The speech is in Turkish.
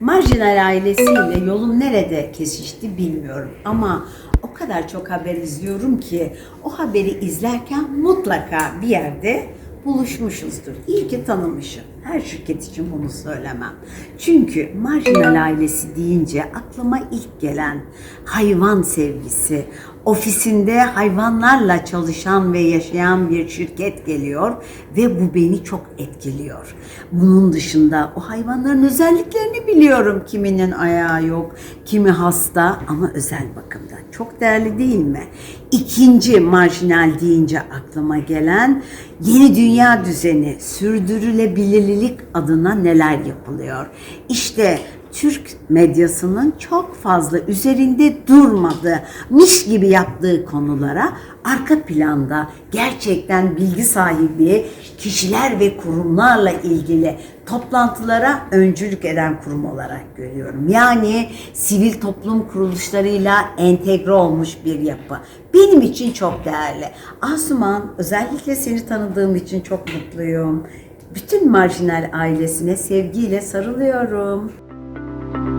marjinal ailesiyle yolum nerede kesişti bilmiyorum ama o kadar çok haber izliyorum ki o haberi izlerken mutlaka bir yerde buluşmuşuzdur. İyi ki tanımışım. Her şirket için bunu söylemem. Çünkü marjinal ailesi deyince aklıma ilk gelen hayvan sevgisi, ofisinde hayvanlarla çalışan ve yaşayan bir şirket geliyor ve bu beni çok etkiliyor. Bunun dışında o hayvanların özelliklerini biliyorum. Kiminin ayağı yok, kimi hasta ama özel bakımdan. Çok değerli değil mi? İkinci marjinal deyince aklıma gelen yeni dünya düzeni, sürdürülebilirlik adına neler yapılıyor? İşte Türk medyasının çok fazla üzerinde durmadığı, miş gibi yaptığı konulara arka planda gerçekten bilgi sahibi kişiler ve kurumlarla ilgili toplantılara öncülük eden kurum olarak görüyorum. Yani sivil toplum kuruluşlarıyla entegre olmuş bir yapı. Benim için çok değerli. Asuman özellikle seni tanıdığım için çok mutluyum. Bütün marjinal ailesine sevgiyle sarılıyorum. thank you